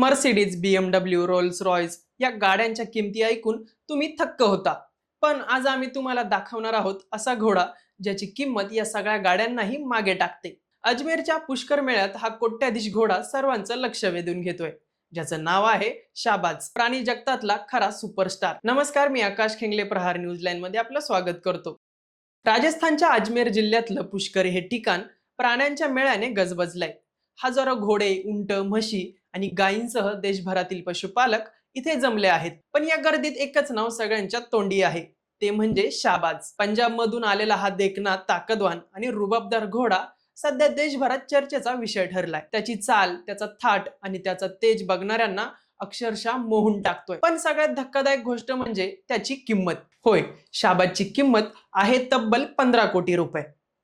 Mercedes BMW Rolls Royce या गाड्यांच्या किमती ऐकून तुम्ही थक्क होता. पण आज आम्ही तुम्हाला दाखवणार आहोत असा घोडा ज्याची किंमत या सगळ्या गाड्यांनाही मागे टाकते. अजमेरच्या पुष्कर मेळ्यात हा कोट्याधीश घोडा सर्वांचं लक्ष वेधून घेतोय. ज्याचं नाव आहे शाबाज प्राणी जगतातला खरा सुपरस्टार. नमस्कार मी आकाश खेंगले प्रहार न्यूज लाईन मध्ये आपलं स्वागत करतो. राजस्थानच्या अजमेर जिल्ह्यातलं पुष्कर हे ठिकाण प्राण्यांच्या मेळ्याने गजबजलंय. हजारो घोडे उंट म्हशी आणि गायींसह देशभरातील पशुपालक इथे जमले आहेत. पण या गर्दीत एकच नाव सगळ्यांच्या तोंडी आहे. ते म्हणजे शाबाज. पंजाब मधून आलेला हा देखना ताकदवान आणि रुबाबदार घोडा सध्या देशभरात चर्चेचा विषय ठरलाय. त्याची चाल त्याचा थाट आणि त्याचा तेज बघणाऱ्यांना अक्षरशः मोहून टाकतोय. पण सगळ्यात धक्कादायक गोष्ट म्हणजे त्याची किंमत. होय शाबाजची किंमत आहे तब्बल पंधरा कोटी रुपये.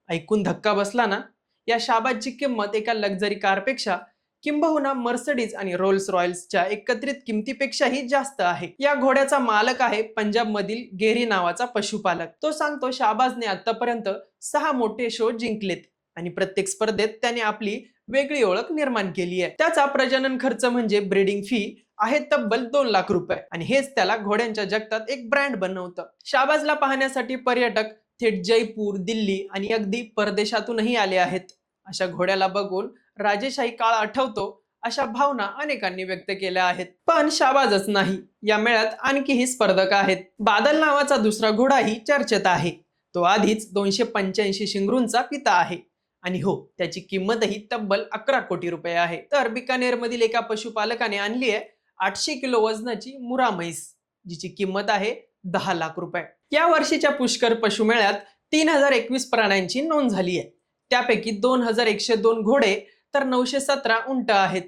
ऐकून धक्का बसला ना? या शाबाजची किंमत एका लक्झरी कारपेक्षा किंबहुना मर्सडीज आणि रोल्स रॉयल्सच्या एकत्रित किमतीपेक्षाही जास्त आहे. या घोड्याचा मालक आहे पंजाब मधील गेरी नावाचा पशुपालक. तो सांगतो शाबाजने आतापर्यंत सहा मोठे शो जिंकलेत आणि प्रत्येक स्पर्धेत त्याने आपली वेगळी ओळख निर्माण केली आहे. त्याचा प्रजनन खर्च म्हणजे ब्रीडिंग फी आहे तब्बल दोन लाख रुपये आणि हेच त्याला घोड्यांच्या जगतात एक ब्रँड बनवतं. शाबाजला पाहण्यासाठी पर्यटक थेट जयपूर दिल्ली आणि अगदी परदेशातूनही आले आहेत. अशा घोड्याला बघून राजेशाही काळ आठवतो अशा भावना अनेकांनी व्यक्त केल्या आहेत. पण शाबाजच नाही. या मेळ्यात आणखीही स्पर्धक आहेत. बादल नावाचा दुसरा घोडाही चर्चेत आहे. तो आधीच दोनशे पंच्याऐंशी शिंगरूंचा पिता आहे. आणि हो त्याची किंमतही तब्बल अकरा कोटी रुपये आहे. तर बिकानेर मधील एका पशुपालकाने आणली आहे आठशे किलो वजनाची मुरा म्हैस जिची किंमत आहे दहा लाख रुपये. या वर्षीच्या पुष्कर पशुमेळ्यात तीन हजार एकवीस प्राण्यांची नोंद झाली आहे. त्यापैकी दोन हजार एकशे दोन घोडे तर नऊशे सतरा उंट आहेत.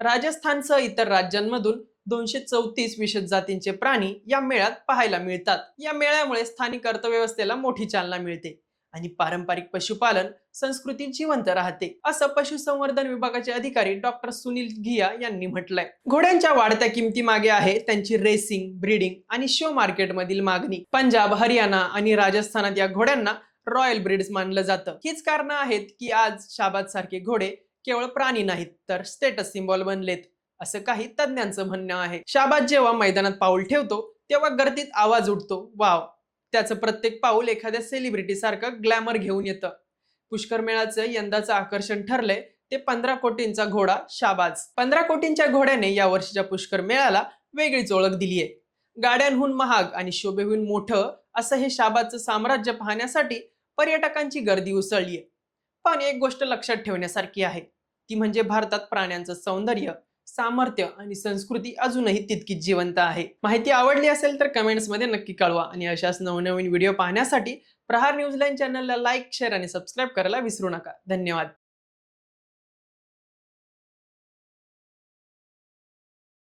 राजस्थानसह इतर राज्यांमधून दोनशे चौतीस विशेष जातींचे प्राणी या मेळ्यात पाहायला मिळतात. या मेळ्यामुळे स्थानिक अर्थव्यवस्थेला मोठी चालना मिळते आणि पारंपरिक पशुपालन संस्कृती जिवंत राहते असं पशुसंवर्धन विभागाचे अधिकारी डॉक्टर सुनील घिया यांनी म्हटलंय. घोड्यांच्या वाढत्या किमती मागे आहे त्यांची रेसिंग ब्रीडिंग आणि शो मार्केट मधील मागणी. पंजाब हरियाणा आणि राजस्थानात या घोड्यांना रॉयल ब्रीड्स मानलं जातं. हीच कारण आहेत की आज शाबाद सारखे घोडे केवळ प्राणी नाहीत तर स्टेटस सिम्बॉल बनलेत असं काही तज्ज्ञांचं म्हणणं आहे. शाबाद जेव्हा मैदानात पाऊल ठेवतो तेव्हा गर्दीत आवाज उठतो वाव! त्याचं प्रत्येक पाऊल एखाद्या सेलिब्रिटी सारखं ग्लॅमर घेऊन येतं. पुष्कर मेळाचं यंदाचं आकर्षण ठरलंय ते पंधरा कोटींचा घोडा शाबाज पंधरा कोटींच्या घोड्याने या वर्षीच्या पुष्कर मेळाला वेगळीच ओळख दिली आहे गाड्यांहून महाग आणि शोभेहून मोठं असं हे शाबाजचं साम्राज्य पाहण्यासाठी पर्यटकांची गर्दी उसळली आहे पण एक गोष्ट लक्षात ठेवण्यासारखी आहे. ती म्हणजे भारतात प्राण्यांचं सौंदर्य सामर्थ्य आणि संस्कृती अजूनही तितकी जिवंत आहे. माहिती आवडली असेल तर कमेंट्समध्ये नक्की कळवा आणि अशाच नवनवीन व्हिडिओ पाहण्यासाठी प्रहार न्यूजलाईन चॅनलला लाईक शेअर आणि सबस्क्राईब करायला विसरू नका. धन्यवाद.